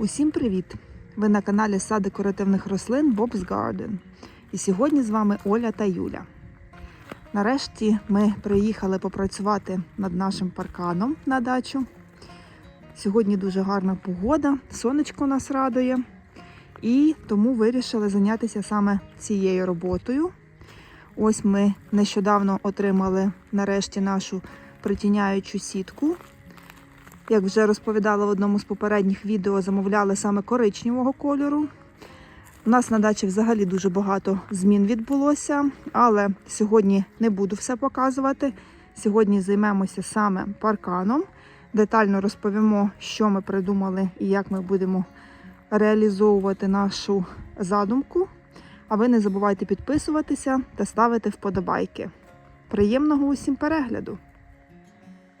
Усім привіт! Ви на каналі Сад декоративних рослин Bob's Garden. І сьогодні з вами Оля та Юля. Нарешті ми приїхали попрацювати над нашим парканом на дачу. Сьогодні дуже гарна погода, сонечко нас радує. І тому вирішили зайнятися саме цією роботою. Ось ми нещодавно отримали нарешті нашу притіняючу сітку. Як вже розповідала в одному з попередніх відео, замовляли саме коричневого кольору. У нас на дачі взагалі дуже багато змін відбулося, але сьогодні не буду все показувати. Сьогодні займемося саме парканом. Детально розповімо, що ми придумали і як ми будемо реалізовувати нашу задумку. А ви не забувайте підписуватися та ставити вподобайки. Приємного усім перегляду!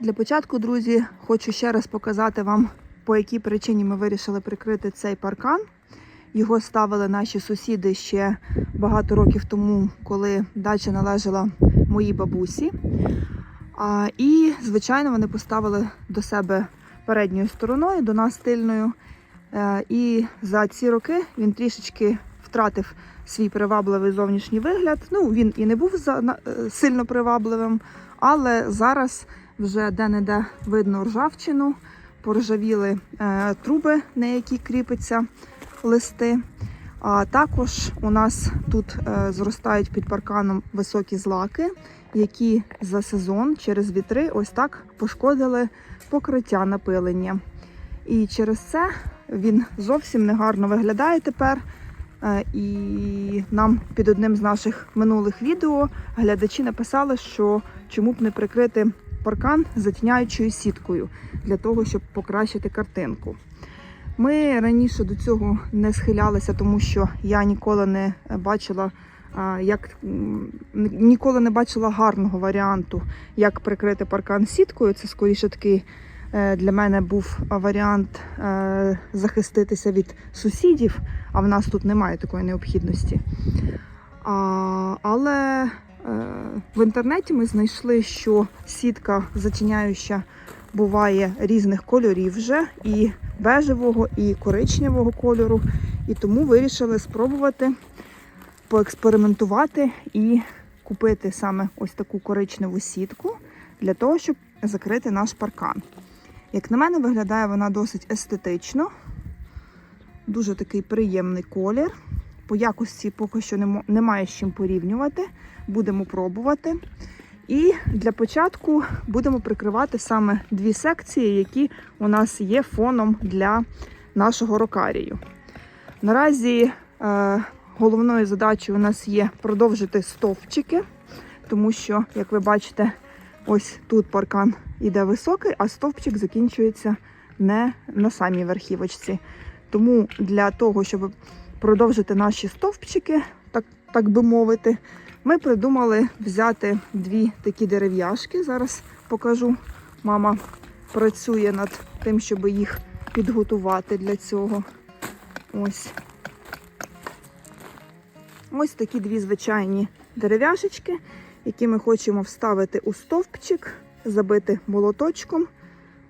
Для початку, друзі, хочу ще раз показати вам, по якій причині ми вирішили прикрити цей паркан. Його ставили наші сусіди ще багато років тому, коли дача належала моїй бабусі. А, і, звичайно, вони поставили до себе передньою стороною, до нас тильною. Е, і за ці роки він трішечки втратив свій привабливий зовнішній вигляд. Ну, він і не був е, сильно привабливим, але зараз вже де-не-де видно ржавчину, поржавіли е, труби, на які кріпиться листи. А також у нас тут е, зростають під парканом високі злаки, які за сезон через вітри ось так пошкодили покриття напилення. І через це він зовсім негарно виглядає тепер. Е, І нам під одним з наших минулих відео глядачі написали, що чому б не прикрити паркан затіняючою сіткою для того, щоб покращити картинку. Ми раніше до цього не схилялися, тому що я ніколи не бачила, як ніколи не бачила гарного варіанту, як прикрити паркан сіткою. Це скоріше такий е, для мене був варіант е, захиститися від сусідів, а в нас тут немає такої необхідності. Але в інтернеті ми знайшли, що сітка затіняюча буває різних кольорів вже, і бежевого, і коричневого кольору. І тому вирішили спробувати поекспериментувати і купити саме ось таку коричневу сітку для того, щоб закрити наш паркан. Як на мене, виглядає вона досить естетично, дуже такий приємний колір. По якості поки що немає з чим порівнювати. Будемо пробувати. І для початку будемо прикривати саме дві секції, які у нас є фоном для нашого рокарію. Наразі е, головною задачею у нас є продовжити стовпчики, тому що, як ви бачите, ось тут паркан іде високий, а стовпчик закінчується не на самій верхівочці. Тому для того, щоб продовжити наші стовпчики, так, так би мовити, ми придумали взяти дві такі дерев'яшки. Зараз покажу. Мама працює над тим, щоб їх підготувати для цього. Ось. Ось такі дві звичайні дерев'яшечки, які ми хочемо вставити у стовпчик, забити молоточком.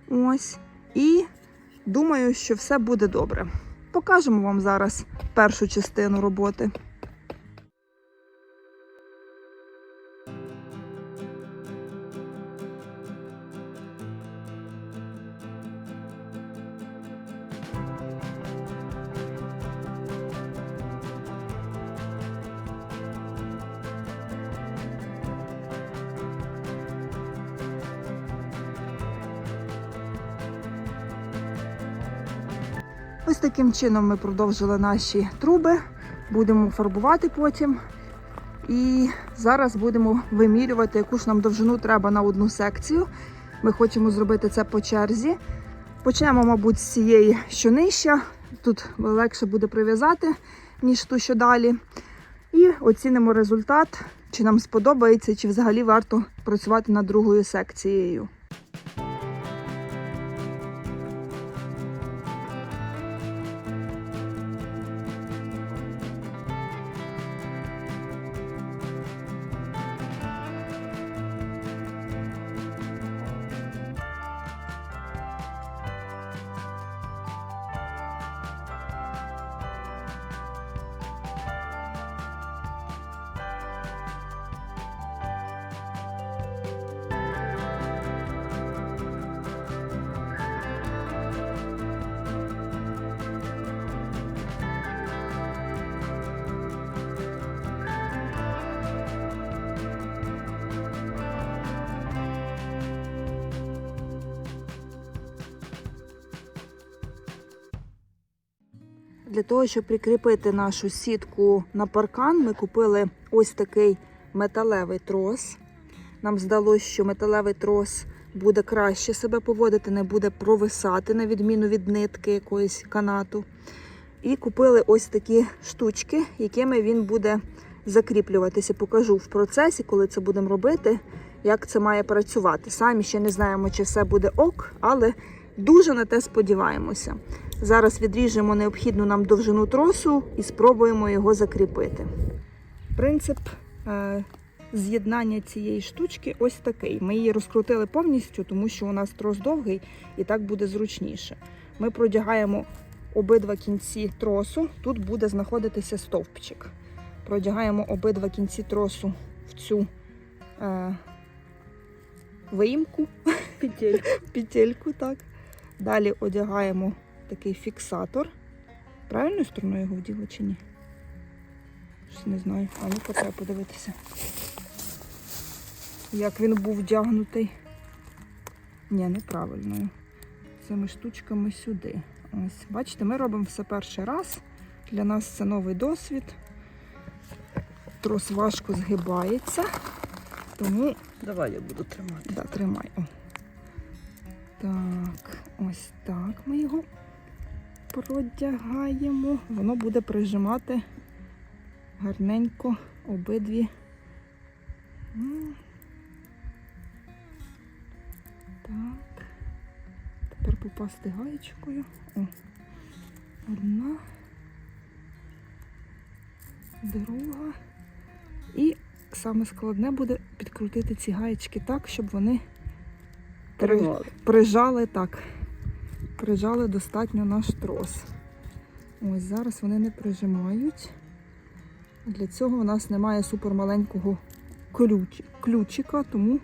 Ось. І думаю, що все буде добре. Покажемо вам зараз першу частину роботи. Ось таким чином ми продовжили наші труби. Будемо фарбувати потім. І зараз будемо вимірювати, яку ж нам довжину треба на одну секцію. Ми хочемо зробити це по черзі. Почнемо, мабуть, з цієї, що нижча. Тут легше буде прив'язати, ніж ту, що далі. І оцінимо результат, чи нам сподобається, чи взагалі варто працювати над другою секцією. Для того, щоб прикріпити нашу сітку на паркан, ми купили ось такий металевий трос. Нам здалося, що металевий трос буде краще себе поводити, не буде провисати, на відміну від нитки якоїсь канату. І купили ось такі штучки, якими він буде закріплюватися. Покажу в процесі, коли це будемо робити, як це має працювати. Самі ще не знаємо, чи все буде ок, але дуже на те сподіваємося. Зараз відріжемо необхідну нам довжину тросу і спробуємо його закріпити. Принцип е, з'єднання цієї штучки ось такий. Ми її розкрутили повністю, тому що у нас трос довгий і так буде зручніше. Ми продягаємо обидва кінці тросу, тут буде знаходитися стовпчик. Продягаємо обидва кінці тросу в цю е, виїмку, Петельку. петельку, так. Далі одягаємо такий фіксатор. Правильною стороною його вділи чи ні? Щось не знаю, а ну треба подивитися. Як він був вдягнутий. Ні, неправильною. Цими штучками сюди. Ось, бачите, ми робимо все перший раз. Для нас це новий досвід. Трос важко згибається, тому Давай я буду тримати. Да, тримай. О. Так, ось так ми його продягаємо. Воно буде прижимати гарненько обидві. Так. Тепер попасти гаєчкою. О. Одна. Друга. І саме складне буде підкрутити ці гаєчки так, щоб вони при- прижали так. Прижали достатньо наш трос. Ось зараз вони не прижимають. Для цього у нас немає супермаленького ключ, ключика, тому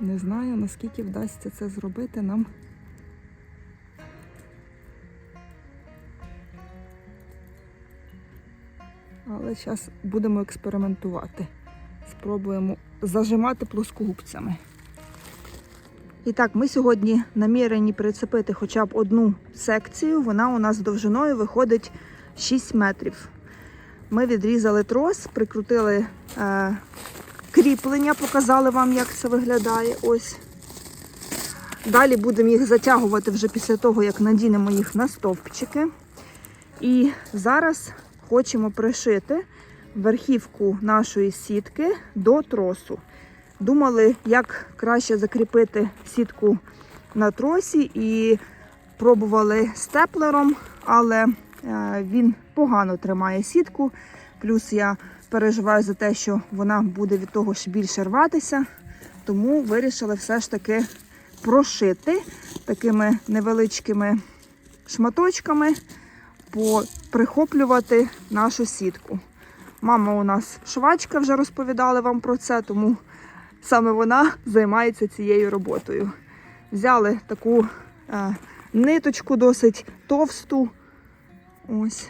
не знаю, наскільки вдасться це зробити нам. Але зараз будемо експериментувати. Спробуємо зажимати плоскогубцями. І так, ми сьогодні намірені прицепити хоча б одну секцію. Вона у нас довжиною виходить 6 метрів. Ми відрізали трос, прикрутили е, кріплення, показали вам, як це виглядає. Ось. Далі будемо їх затягувати вже після того, як надінемо їх на стовпчики. І зараз хочемо пришити верхівку нашої сітки до тросу. Думали, як краще закріпити сітку на тросі і пробували степлером, але е, він погано тримає сітку. Плюс я переживаю за те, що вона буде від того ж більше рватися. Тому вирішили все ж таки прошити такими невеличкими шматочками, прихоплювати нашу сітку. Мама у нас швачка, вже розповідали вам про це, тому саме вона займається цією роботою. Взяли таку е, ниточку досить товсту. Ось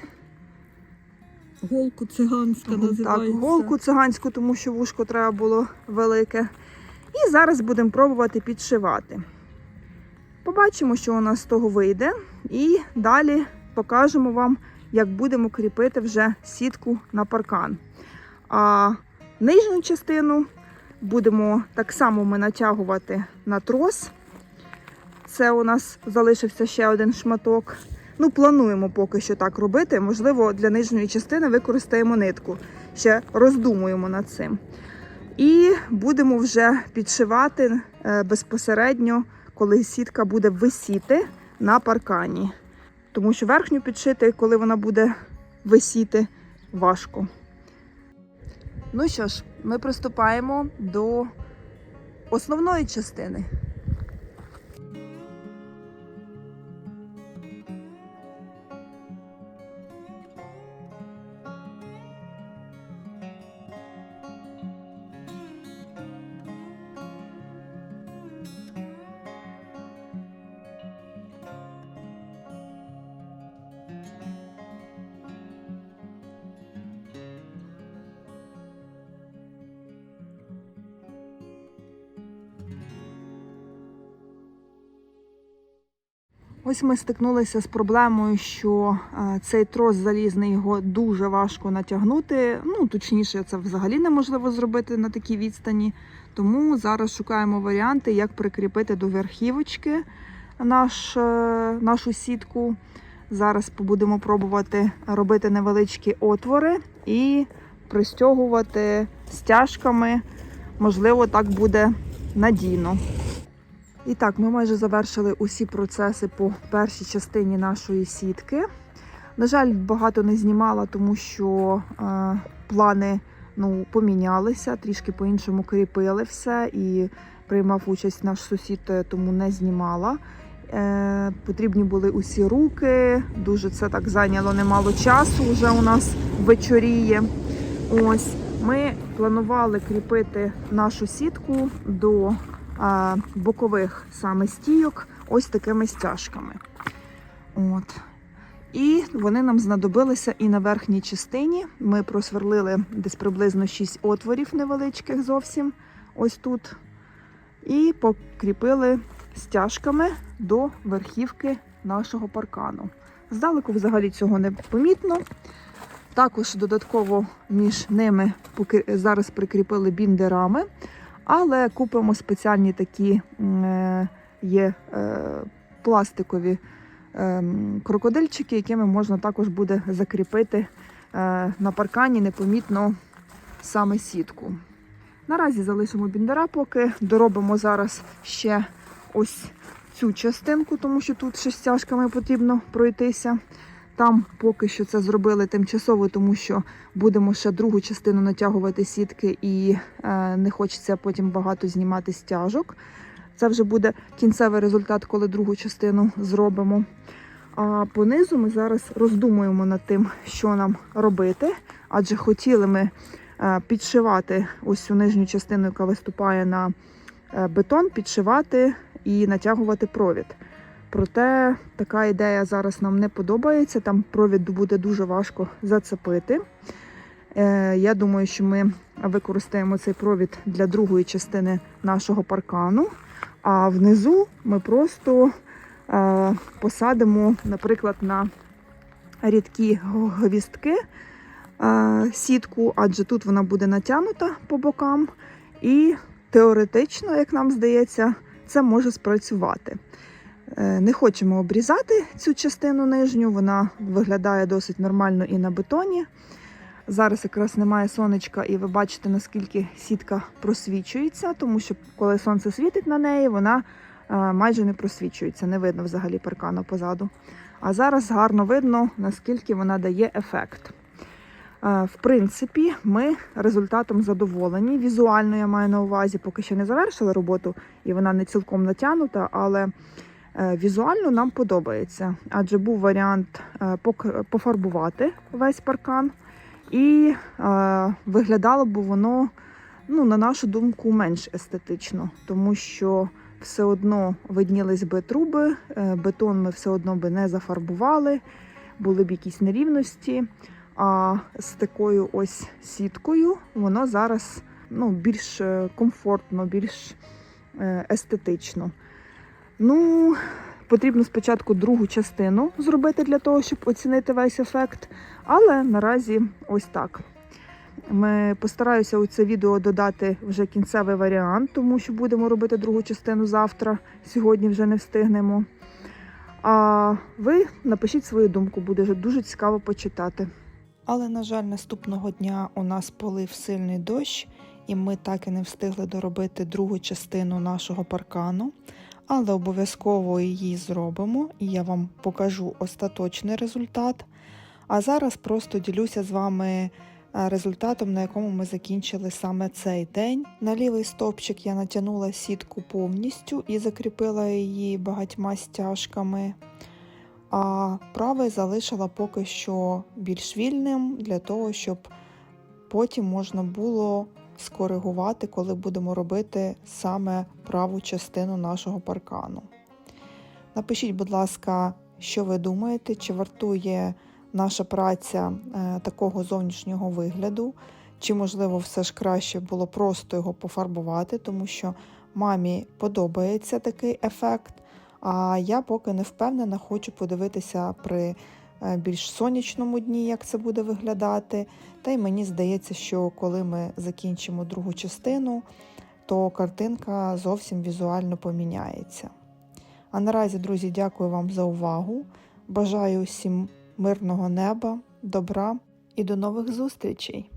Голку циганська так, голку циганську, тому що вушко треба було велике. І зараз будемо пробувати підшивати. Побачимо, що у нас з того вийде. І далі покажемо вам, як будемо кріпити вже сітку на паркан. А нижню частину будемо так само ми натягувати на трос. Це у нас залишився ще один шматок. Ну, плануємо поки що так робити. Можливо, для нижньої частини використаємо нитку. Ще роздумуємо над цим. І будемо вже підшивати е, безпосередньо, коли сітка буде висіти на паркані. Тому що верхню підшити, коли вона буде висіти, важко. Ну що ж, ми приступаємо до основної частини. Ось ми стикнулися з проблемою, що е, цей трос залізний його дуже важко натягнути. Ну, точніше, це взагалі неможливо зробити на такій відстані. Тому зараз шукаємо варіанти, як прикріпити до верхівочки наш, е, нашу сітку. Зараз будемо пробувати робити невеличкі отвори і пристягувати стяжками. Можливо, так буде надійно. І так, ми майже завершили усі процеси по першій частині нашої сітки. На жаль, багато не знімала, тому що е, плани ну, помінялися, трішки по-іншому кріпили все і приймав участь наш сусід, е, тому не знімала. Е, потрібні були усі руки, дуже це так зайняло немало часу. Вже у нас вечоріє. Ось ми планували кріпити нашу сітку до бокових саме стійок ось такими стяжками. От. І вони нам знадобилися і на верхній частині. Ми просверлили десь приблизно 6 отворів невеличких зовсім ось тут. І покріпили стяжками до верхівки нашого паркану. Здалеку взагалі цього не помітно. Також додатково між ними зараз прикріпили біндерами, але купимо спеціальні такі е, є е, пластикові ем, крокодильчики, якими можна також буде закріпити е, на паркані непомітно саме сітку. Наразі залишимо біндера, поки доробимо зараз ще ось цю частинку, тому що тут ще стяжками потрібно пройтися. Там поки що це зробили тимчасово, тому що будемо ще другу частину натягувати сітки і е, не хочеться потім багато знімати стяжок. Це вже буде кінцевий результат, коли другу частину зробимо. А понизу ми зараз роздумуємо над тим, що нам робити, адже хотіли ми е, підшивати ось цю нижню частину, яка виступає на е, бетон, підшивати і натягувати провід. Проте така ідея зараз нам не подобається. Там провід буде дуже важко зацепити. Е, Я думаю, що ми використаємо цей провід для другої частини нашого паркану. А внизу ми просто е, посадимо, наприклад, на рідкі гвістки е, сітку, адже тут вона буде натягнута по бокам, і теоретично, як нам здається, це може спрацювати. Е, Не хочемо обрізати цю частину нижню, вона виглядає досить нормально і на бетоні. Зараз якраз немає сонечка, і ви бачите, наскільки сітка просвічується, тому що коли сонце світить на неї, вона е, майже не просвічується, не видно взагалі паркану позаду. А зараз гарно видно, наскільки вона дає ефект. Е, В принципі, ми результатом задоволені. Візуально я маю на увазі, поки ще не завершила роботу, і вона не цілком натягнута, але візуально нам подобається. Адже був варіант е, пофарбувати весь паркан. І е, виглядало б воно, ну, на нашу думку, менш естетично, тому що все одно виднілись би труби, е, бетон ми все одно би не зафарбували, були б якісь нерівності. А з такою ось сіткою воно зараз ну, більш е, комфортно, більш е, естетично. Ну, потрібно спочатку другу частину зробити для того, щоб оцінити весь ефект. Але наразі ось так. Ми постараюся у це відео додати вже кінцевий варіант, тому що будемо робити другу частину завтра. Сьогодні вже не встигнемо. А ви напишіть свою думку, буде дуже цікаво почитати. Але, на жаль, наступного дня у нас полив сильний дощ, і ми так і не встигли доробити другу частину нашого паркану. Але обов'язково її зробимо, і я вам покажу остаточний результат. А зараз просто ділюся з вами е, результатом, на якому ми закінчили саме цей день. На лівий стовпчик я натягнула сітку повністю і закріпила її багатьма стяжками. А правий залишила поки що більш вільним для того, щоб потім можна було скоригувати, коли будемо робити саме праву частину нашого паркану. Напишіть, будь ласка, що ви думаєте, чи вартує наша праця е, такого зовнішнього вигляду, чи, можливо, все ж краще було просто його пофарбувати, тому що мамі подобається такий ефект. А я поки не впевнена, хочу подивитися при більш сонячному дні, як це буде виглядати. Та й мені здається, що коли ми закінчимо другу частину, то картинка зовсім візуально поміняється. А наразі, друзі, дякую вам за увагу. Бажаю усім мирного неба, добра і до нових зустрічей!